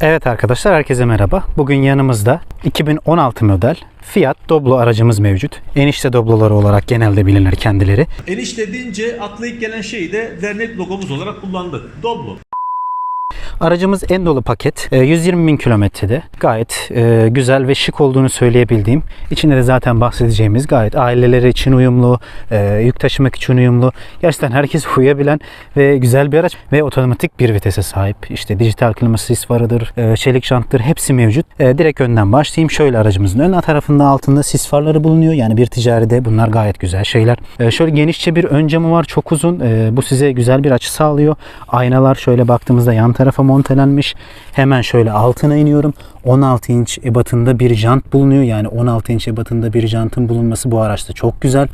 Evet arkadaşlar herkese merhaba. Bugün yanımızda 2016 model Fiat Doblo aracımız mevcut. Enişte Dobloları olarak genelde bilinir kendileri. Enişte deyince ilk gelen şeyi de dernek logomuz olarak kullandık. Doblo. Aracımız en dolu paket. E, 120 bin kilometrede. Gayet e, güzel ve şık olduğunu söyleyebildiğim. İçinde de zaten bahsedeceğimiz gayet aileleri için uyumlu, e, yük taşımak için uyumlu. Gerçekten herkes uyabilen ve güzel bir araç ve otomatik bir vitese sahip. İşte dijital klima sis varıdır, e, çelik jantlar hepsi mevcut. E, direkt önden başlayayım. Şöyle aracımızın ön tarafında altında sis farları bulunuyor. Yani bir ticaride bunlar gayet güzel şeyler. E, şöyle genişçe bir ön camı var. Çok uzun. E, bu size güzel bir açı sağlıyor. Aynalar şöyle baktığımızda yan tarafa montelenmiş. Hemen şöyle altına iniyorum. 16 inç ebatında bir jant bulunuyor. Yani 16 inç ebatında bir jantın bulunması bu araçta çok güzel.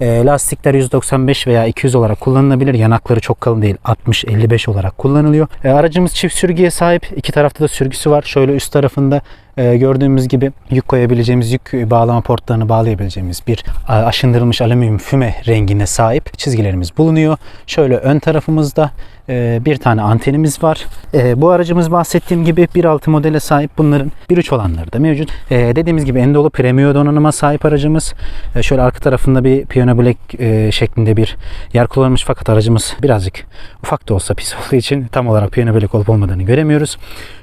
E, lastikler 195 veya 200 olarak kullanılabilir. Yanakları çok kalın değil. 60-55 olarak kullanılıyor. E, aracımız çift sürgüye sahip. İki tarafta da sürgüsü var. Şöyle üst tarafında e, gördüğümüz gibi yük koyabileceğimiz, yük bağlama portlarını bağlayabileceğimiz bir aşındırılmış alüminyum füme rengine sahip çizgilerimiz bulunuyor. Şöyle ön tarafımızda bir tane antenimiz var. E, bu aracımız bahsettiğim gibi 1.6 modele sahip. Bunların 1.3 olanları da mevcut. E, dediğimiz gibi en dolu premium donanıma sahip aracımız. Şöyle arka tarafında bir Piano Black e, şeklinde bir yer kullanılmış fakat aracımız birazcık ufak da olsa pis olduğu için tam olarak Piano Black olup olmadığını göremiyoruz.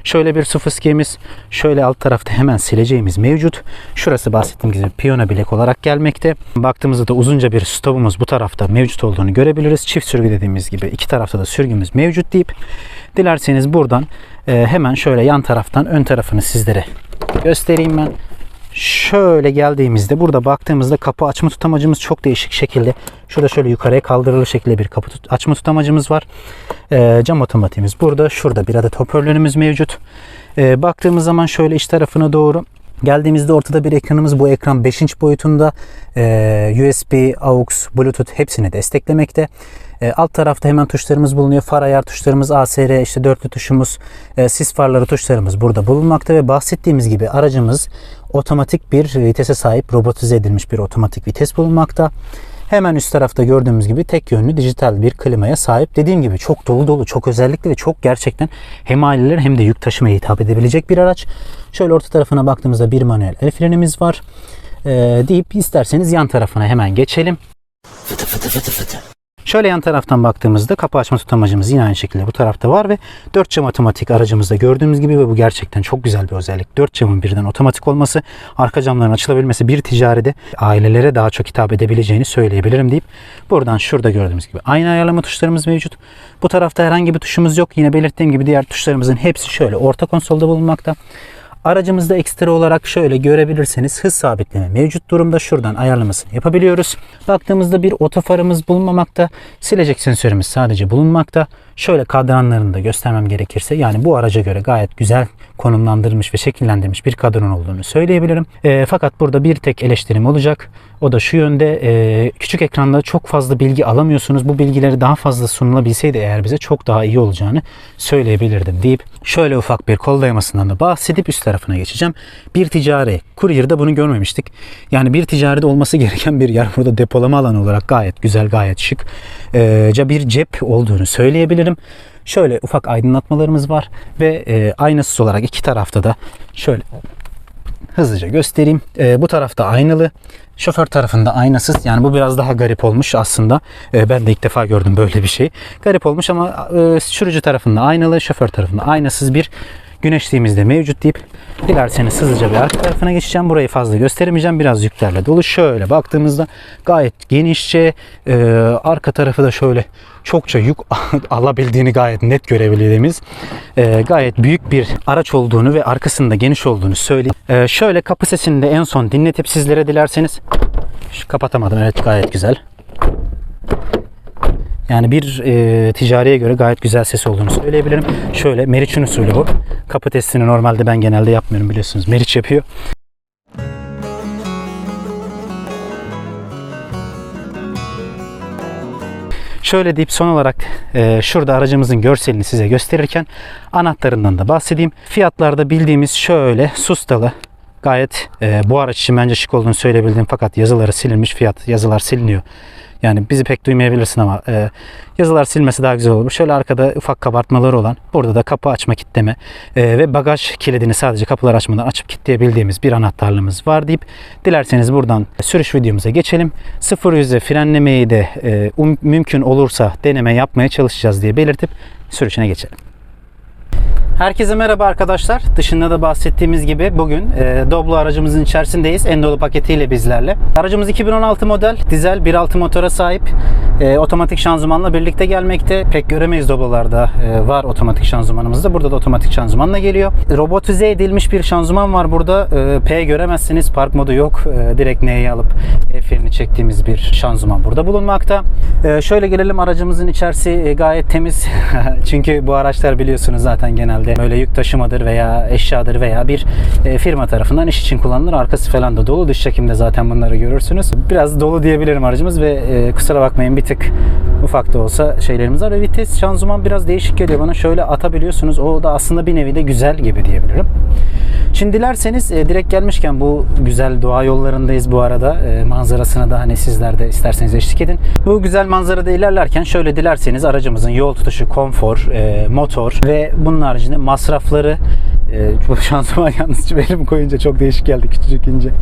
Şöyle bir su fıskiyemiz, şöyle alt tarafta hemen sileceğimiz mevcut. Şurası bahsettiğim gibi piyano bilek olarak gelmekte. Baktığımızda da uzunca bir stopumuz bu tarafta mevcut olduğunu görebiliriz. Çift sürgü dediğimiz gibi iki tarafta da sürgümüz mevcut deyip dilerseniz buradan e, hemen şöyle yan taraftan ön tarafını sizlere göstereyim ben. Şöyle geldiğimizde burada baktığımızda kapı açma tutamacımız çok değişik şekilde. Şurada şöyle yukarıya kaldırılı şekilde bir kapı tut- açma tutamacımız var. Ee, cam otomatiğimiz burada. Şurada bir adet hoparlörümüz mevcut. Ee, baktığımız zaman şöyle iç tarafına doğru Geldiğimizde ortada bir ekranımız. Bu ekran 5 inç boyutunda. Ee, USB, AUX, Bluetooth hepsini desteklemekte. Ee, alt tarafta hemen tuşlarımız bulunuyor. Far ayar tuşlarımız, ASR, işte dörtlü tuşumuz, e, sis farları tuşlarımız burada bulunmakta ve bahsettiğimiz gibi aracımız otomatik bir vitese sahip, robotize edilmiş bir otomatik vites bulunmakta. Hemen üst tarafta gördüğümüz gibi tek yönlü dijital bir klimaya sahip. Dediğim gibi çok dolu dolu, çok özellikli ve çok gerçekten hem aileler hem de yük taşımaya hitap edebilecek bir araç. Şöyle orta tarafına baktığımızda bir manuel el frenimiz var. Ee, deyip isterseniz yan tarafına hemen geçelim. Şöyle yan taraftan baktığımızda kapı açma tutamacımız yine aynı şekilde bu tarafta var ve 4 cam otomatik aracımızda gördüğümüz gibi ve bu gerçekten çok güzel bir özellik. 4 camın birden otomatik olması, arka camların açılabilmesi bir ticaride ailelere daha çok hitap edebileceğini söyleyebilirim deyip buradan şurada gördüğümüz gibi aynı ayarlama tuşlarımız mevcut. Bu tarafta herhangi bir tuşumuz yok. Yine belirttiğim gibi diğer tuşlarımızın hepsi şöyle orta konsolda bulunmakta. Aracımızda ekstra olarak şöyle görebilirseniz hız sabitleme mevcut durumda. Şuradan ayarlamasını yapabiliyoruz. Baktığımızda bir otofarımız bulunmamakta. Silecek sensörümüz sadece bulunmakta. Şöyle kadranlarını da göstermem gerekirse yani bu araca göre gayet güzel konumlandırılmış ve şekillendirilmiş bir kadran olduğunu söyleyebilirim. E, fakat burada bir tek eleştirim olacak. O da şu yönde e, küçük ekranda çok fazla bilgi alamıyorsunuz. Bu bilgileri daha fazla sunulabilseydi eğer bize çok daha iyi olacağını söyleyebilirdim deyip şöyle ufak bir kol dayamasından da bahsedip üst tarafına geçeceğim. Bir ticari. Courier'da bunu görmemiştik. Yani bir ticaride olması gereken bir yer burada depolama alanı olarak gayet güzel, gayet şık. E, bir cep olduğunu söyleyebilirim. Şöyle ufak aydınlatmalarımız var ve e, aynasız olarak iki tarafta da şöyle hızlıca göstereyim. E, bu tarafta aynalı. Şoför tarafında aynasız. Yani bu biraz daha garip olmuş aslında. E, ben de ilk defa gördüm böyle bir şey. Garip olmuş ama e, sürücü tarafında aynalı, şoför tarafında aynasız bir güneşliğimiz de mevcut deyip dilerseniz hızlıca bir arka tarafına geçeceğim. Burayı fazla gösteremeyeceğim. Biraz yüklerle dolu. Şöyle baktığımızda gayet genişçe e, arka tarafı da şöyle çokça yük alabildiğini gayet net görebildiğimiz e, gayet büyük bir araç olduğunu ve arkasında geniş olduğunu söyleyeyim. E, şöyle kapı sesini de en son dinletip sizlere dilerseniz Şu, kapatamadım evet gayet güzel. Yani bir e, ticariye göre gayet güzel ses olduğunu söyleyebilirim. Şöyle Meriç'in usulü bu. Kapı testini normalde ben genelde yapmıyorum biliyorsunuz. Meriç yapıyor. Şöyle deyip son olarak e, şurada aracımızın görselini size gösterirken anahtarından da bahsedeyim. Fiyatlarda bildiğimiz şöyle sustalı gayet e, bu araç için bence şık olduğunu söyleyebildim fakat yazıları silinmiş fiyat yazılar siliniyor. Yani bizi pek duymayabilirsin ama e, yazılar silmesi daha güzel olur. Şöyle arkada ufak kabartmaları olan, burada da kapı açma kitleme e, ve bagaj kilidini sadece kapılar açmadan açıp kilitleyebildiğimiz bir anahtarlığımız var deyip dilerseniz buradan sürüş videomuza geçelim. Sıfır yüze frenlemeyi de e, um- mümkün olursa deneme yapmaya çalışacağız diye belirtip sürüşüne geçelim. Herkese merhaba arkadaşlar. Dışında da bahsettiğimiz gibi bugün e, Doblo aracımızın içerisindeyiz. Endolu paketiyle bizlerle. Aracımız 2016 model dizel 1.6 motora sahip. E, otomatik şanzımanla birlikte gelmekte. Pek göremeyiz Doblo'larda e, var otomatik şanzımanımızda. Burada da otomatik şanzımanla geliyor. Robotize edilmiş bir şanzıman var burada. E, P göremezsiniz. Park modu yok. E, direkt N'yi alıp freni çektiğimiz bir şanzıman burada bulunmakta. E, şöyle gelelim aracımızın içerisi e, gayet temiz. Çünkü bu araçlar biliyorsunuz zaten genelde böyle yük taşımadır veya eşyadır veya bir e, firma tarafından iş için kullanılır. Arkası falan da dolu. Dış çekimde zaten bunları görürsünüz. Biraz dolu diyebilirim aracımız ve e, kusura bakmayın bir tık ufak da olsa şeylerimiz var. Ve vites şanzıman biraz değişik geliyor bana. Şöyle atabiliyorsunuz. O da aslında bir nevi de güzel gibi diyebilirim. Şimdi dilerseniz e, direkt gelmişken bu güzel doğa yollarındayız bu arada. E, manzarasına da hani sizler de isterseniz eşlik edin. Bu güzel manzarada ilerlerken şöyle dilerseniz aracımızın yol tutuşu, konfor, e, motor ve bunun haricinde masrafları e, şansıma yalnız benim koyunca çok değişik geldi küçücük ince.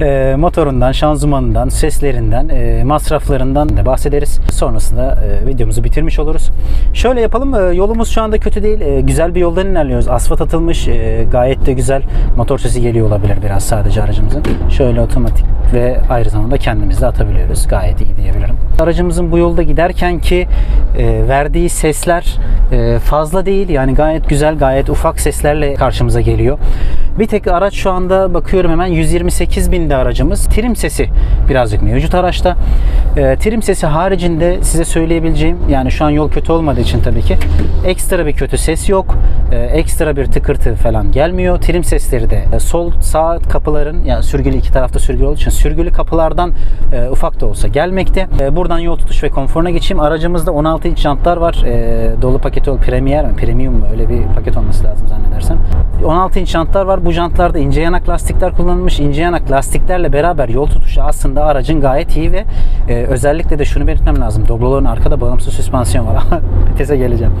E, motorundan, şanzımanından, seslerinden, e, masraflarından da bahsederiz. Sonrasında e, videomuzu bitirmiş oluruz. Şöyle yapalım. e, yolumuz şu anda kötü değil. E, güzel bir yoldan ilerliyoruz. Asfalt atılmış. e, gayet de güzel. Motor sesi geliyor olabilir biraz sadece aracımızın. Şöyle otomatik ve ayrı zamanda kendimiz de atabiliyoruz. Gayet iyi diyebilirim. Aracımızın bu yolda giderken ki e, verdiği sesler e, fazla değil. Yani gayet güzel, gayet ufak seslerle karşımıza geliyor. Bir tek araç şu anda bakıyorum hemen 128 binde aracımız. Trim sesi birazcık mevcut araçta. E, trim sesi haricinde size söyleyebileceğim yani şu an yol kötü olmadığı için tabii ki ekstra bir kötü ses yok. E, ekstra bir tıkırtı falan gelmiyor. Trim sesleri de e, sol sağ kapıların yani sürgülü iki tarafta sürgülü olduğu için sürgülü kapılardan e, ufak da olsa gelmekte. E, buradan yol tutuş ve konforuna geçeyim. Aracımızda 16 inç jantlar var. E, dolu paket ol Premier mi? Premium mu? Öyle bir paket olması lazım zannedersem. 16 inç jantlar var. Bu jantlarda ince yanak lastikler kullanılmış. İnce yanak lastiklerle beraber yol tutuşu aslında aracın gayet iyi ve e, özellikle de şunu belirtmem lazım. Dobloların arkada bağımsız süspansiyon var. Vitese geleceğim.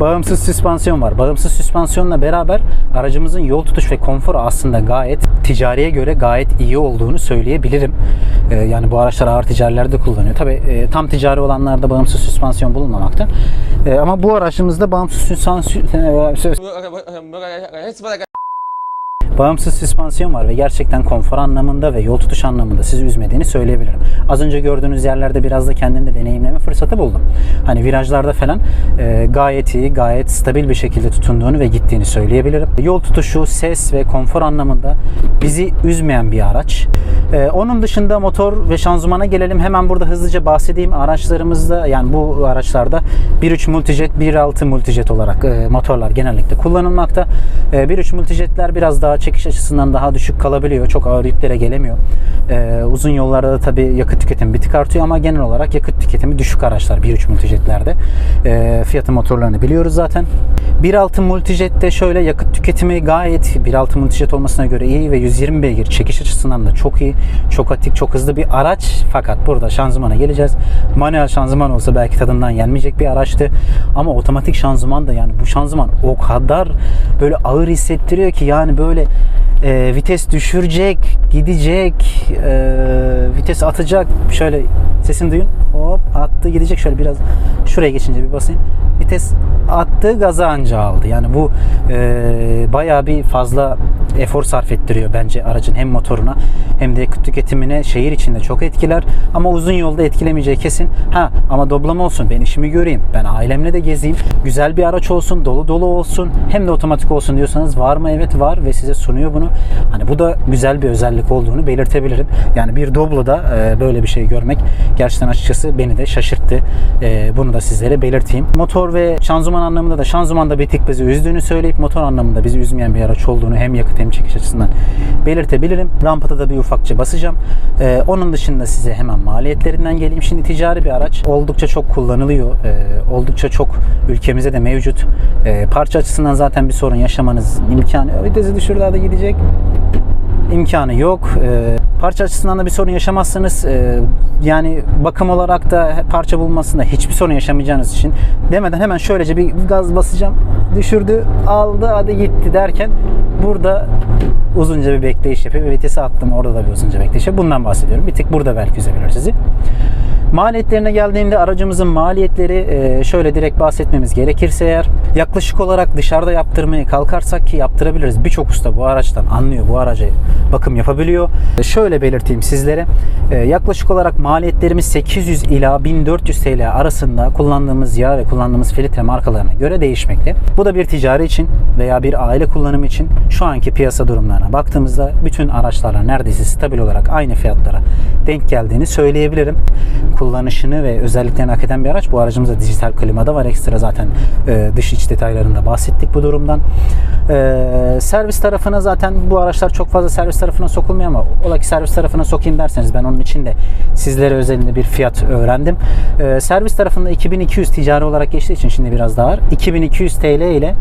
Bağımsız süspansiyon var. Bağımsız süspansiyonla beraber aracımızın yol tutuş ve konforu aslında gayet ticariye göre gayet iyi olduğunu söyleyebilirim. E, yani bu araçlar ağır ticarilerde kullanıyor. Tabi e, tam ticari olanlarda bağımsız süspansiyon bulunmamakta. E, ama bu aracımızda bağımsız süspansiyon bağımsız süspansiyon var ve gerçekten konfor anlamında ve yol tutuş anlamında sizi üzmediğini söyleyebilirim. Az önce gördüğünüz yerlerde biraz da kendimde deneyimleme fırsatı buldum. Hani virajlarda falan e, gayet iyi, gayet stabil bir şekilde tutunduğunu ve gittiğini söyleyebilirim. Yol tutuşu, ses ve konfor anlamında bizi üzmeyen bir araç. E, onun dışında motor ve şanzımana gelelim. Hemen burada hızlıca bahsedeyim. Araçlarımızda yani bu araçlarda 1.3 Multijet, 1.6 Multijet olarak e, motorlar genellikle kullanılmakta. E, 1.3 Multijetler biraz daha çekiş açısından daha düşük kalabiliyor. Çok ağır yüklere gelemiyor. E, uzun yollarda da tabii yakıt tüketimi bir tık artıyor ama genel olarak yakıt tüketimi düşük araçlar 1.3 Multijetlerde. E, fiyatı motorlarını biliyoruz zaten. 1.6 Multijet'te şöyle yakıt tüketimi gayet 1.6 Multijet olmasına göre iyi ve 120 beygir çekiş açısından da çok iyi. Çok atik, çok hızlı bir araç. Fakat burada şanzımana geleceğiz. Manuel şanzıman olsa belki tadından yenmeyecek bir araçtı. Ama otomatik şanzıman da yani bu şanzıman o kadar böyle ağır hissettiriyor ki yani böyle e, vites düşürecek, gidecek, e, vites atacak. Şöyle sesini duyun. Hop attı gidecek. Şöyle biraz şuraya geçince bir basayım. Vites attı gaza anca aldı. Yani bu e, bayağı bir fazla efor sarf ettiriyor bence aracın hem motoruna hem de yakıt tüketimine şehir içinde çok etkiler. Ama uzun yolda etkilemeyeceği kesin. Ha ama doblama olsun. Ben işimi göreyim. Ben ailemle de gezeyim. Güzel bir araç olsun. Dolu dolu olsun. Hem de otomatik olsun diyorsanız var mı? Evet var ve size sunuyor bunu. Hani bu da güzel bir özellik olduğunu belirtebilirim. Yani bir Doblo'da e, böyle bir şey görmek gerçekten açıkçası beni de şaşırttı. E, bunu da sizlere belirteyim. Motor ve şanzıman anlamında da şanzımanda bir tık bizi üzdüğünü söyleyip motor anlamında bizi üzmeyen bir araç olduğunu hem yakıt hem çekiş açısından belirtebilirim. Rampada da bir ufakça basacağım. E, onun dışında size hemen maliyetlerinden geleyim. Şimdi ticari bir araç. Oldukça çok kullanılıyor. E, oldukça çok ülkemize de mevcut. E, parça açısından zaten bir sorun yaşamanız imkanı. Vitesi düşürdü da gidecek. imkanı yok. E, parça açısından da bir sorun yaşamazsınız. E, yani bakım olarak da parça bulmasında hiçbir sorun yaşamayacağınız için demeden hemen şöylece bir gaz basacağım. Düşürdü, aldı, hadi gitti derken burada uzunca bir bekleyiş yapıyor ve vitesi attım. Orada da bir uzunca bekleyiş yapıyor. Bundan bahsediyorum. Bir tık burada belki üzebilir sizi. Maliyetlerine geldiğinde aracımızın maliyetleri e, şöyle direkt bahsetmemiz gerekirse eğer yaklaşık olarak dışarıda yaptırmaya kalkarsak ki yaptırabiliriz. Birçok usta bu araçtan anlıyor. Bu araca bakım yapabiliyor. E, Şöyle belirteyim sizlere. E, Yaklaşık olarak maliyetlerimiz 800 ila 1400 TL arasında kullandığımız yağ ve kullandığımız filtre markalarına göre değişmekte. Bu da bir ticari için veya bir aile kullanımı için şu anki piyasa durumlarına baktığımızda bütün araçlarla neredeyse stabil olarak aynı fiyatlara denk geldiğini söyleyebilirim. Kullanışını ve özelliklerini hak eden bir araç. Bu aracımızda dijital klimada var. Ekstra zaten e, dış iç detaylarında bahsettik bu durumdan. E, servis tarafına zaten bu araçlar çok fazla servis tarafına sokulmuyor ama ola ki servis tarafına sokayım derseniz ben onun için de sizlere özelinde bir fiyat öğrendim. E, servis tarafında 2200 ticari olarak geçtiği için şimdi biraz daha ağır. 2200 TL ile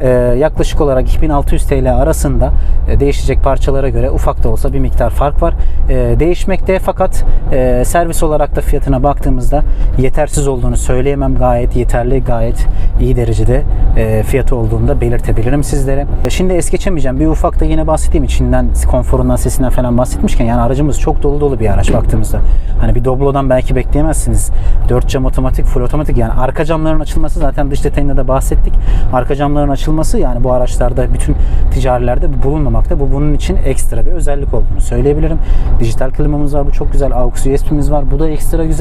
e, yaklaşık olarak 2600 TL arasında e, değişecek parçalara göre ufak da olsa bir miktar fark var. E, değişmekte fakat e, servis olarak da fiyatına baktığımızda yetersiz olduğunu söyleyemem. Gayet yeterli, gayet iyi derecede e, fiyatı olduğunu da belirtebilirim sizlere. E, Şimdi es geçemeyeceğim. Bir ufak da yine bahsedeyim içinden, konforundan, sesinden falan bahsetmişken yani aracımız çok dolu dolu bir araç baktığımızda. Hani bir Doblo'dan belki bekleyemezsiniz. 4 cam otomatik, full otomatik yani arka camların açılması zaten dış detayında da bahsettik. Arka camların açılması yani bu araçlarda bütün ticarilerde bulunmamakta. Bu bunun için ekstra bir özellik olduğunu söyleyebilirim. Dijital klimamız var. Bu çok güzel. AUX USB'miz var. Bu da ekstra güzel.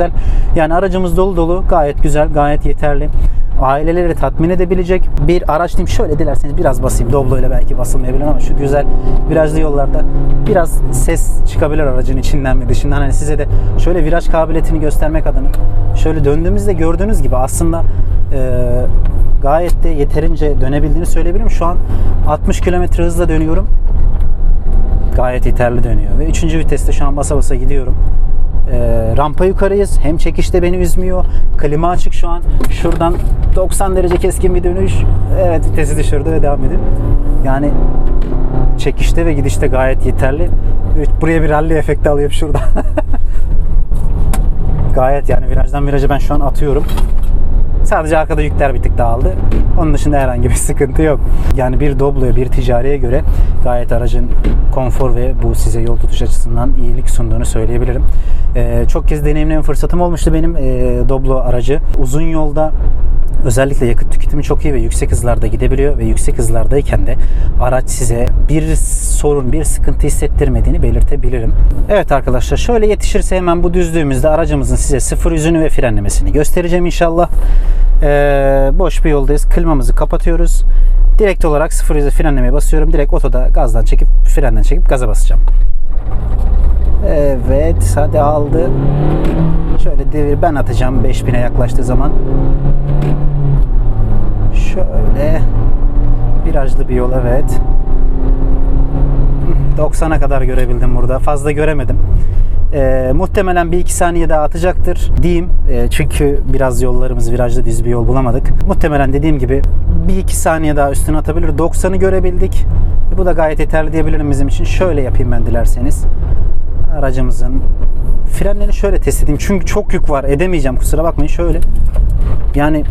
Yani aracımız dolu dolu. Gayet güzel. Gayet yeterli. Aileleri tatmin edebilecek bir araç diyeyim. Şöyle dilerseniz biraz basayım. Doblo ile belki basılmayabilir ama şu güzel virajlı yollarda biraz ses çıkabilir aracın içinden ve dışından. Hani size de şöyle viraj kabiliyetini göstermek adına şöyle döndüğümüzde gördüğünüz gibi aslında e, gayet de yeterince dönebildiğini söyleyebilirim. Şu an 60 km hızla dönüyorum. Gayet yeterli dönüyor. Ve 3. viteste şu an basa basa gidiyorum. Ee, rampa yukarıyız. Hem çekişte beni üzmüyor. Klima açık şu an. Şuradan 90 derece keskin bir dönüş. Evet vitesi düşürdü ve devam ediyor. Yani çekişte ve gidişte gayet yeterli. Buraya bir rally efekti alıyorum şurada. gayet yani virajdan viraja ben şu an atıyorum. Sadece arkada yükler bir tık dağıldı. Onun dışında herhangi bir sıkıntı yok. Yani bir Doblo'ya, bir ticariye göre gayet aracın konfor ve bu size yol tutuş açısından iyilik sunduğunu söyleyebilirim. Ee, çok kez deneyimleme fırsatım olmuştu benim ee, Doblo aracı. Uzun yolda özellikle yakıt tüketimi çok iyi ve yüksek hızlarda gidebiliyor ve yüksek hızlardayken de araç size bir sorun, bir sıkıntı hissettirmediğini belirtebilirim. Evet arkadaşlar şöyle yetişirse hemen bu düzlüğümüzde aracımızın size sıfır yüzünü ve frenlemesini göstereceğim inşallah. Ee, boş bir yoldayız. Klimamızı kapatıyoruz. Direkt olarak sıfır yüze frenlemeye basıyorum. Direkt otoda gazdan çekip frenden çekip gaza basacağım. Evet hadi aldı. Şöyle devir ben atacağım 5000'e yaklaştığı zaman. Şöyle virajlı bir yol evet. 90'a kadar görebildim burada. Fazla göremedim. Ee, muhtemelen bir iki saniye daha atacaktır diyeyim. Ee, çünkü biraz yollarımız virajlı düz bir yol bulamadık. Muhtemelen dediğim gibi bir iki saniye daha üstüne atabilir. 90'ı görebildik. Bu da gayet yeterli diyebilirim bizim için. Şöyle yapayım ben dilerseniz. Aracımızın frenlerini şöyle test edeyim. Çünkü çok yük var. Edemeyeceğim kusura bakmayın. Şöyle. Yani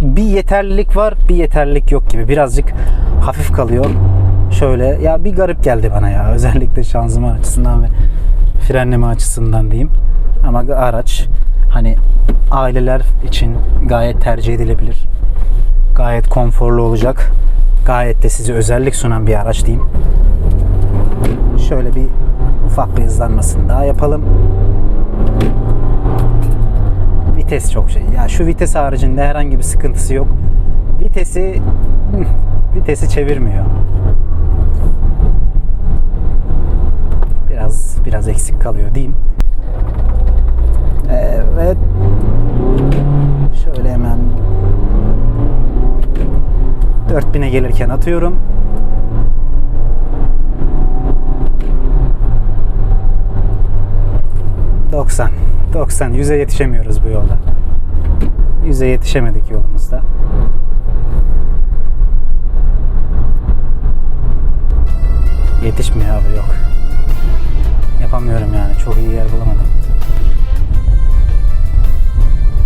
bir yeterlilik var, bir yeterlilik yok gibi. Birazcık hafif kalıyor. Şöyle ya bir garip geldi bana ya. Özellikle şanzıman açısından ve frenleme açısından diyeyim. Ama araç hani aileler için gayet tercih edilebilir. Gayet konforlu olacak. Gayet de size özellik sunan bir araç diyeyim. Şöyle bir ufak bir hızlanmasını daha yapalım. Vites çok şey. Ya şu vites haricinde herhangi bir sıkıntısı yok. Vitesi vitesi çevirmiyor. Biraz biraz eksik kalıyor diyeyim. Evet. Şöyle hemen 4000'e gelirken atıyorum. ...90. 90. 100'e yetişemiyoruz bu yolda. 100'e yetişemedik yolumuzda. Yetişmiyor abi yok. Yapamıyorum yani. Çok iyi yer bulamadım.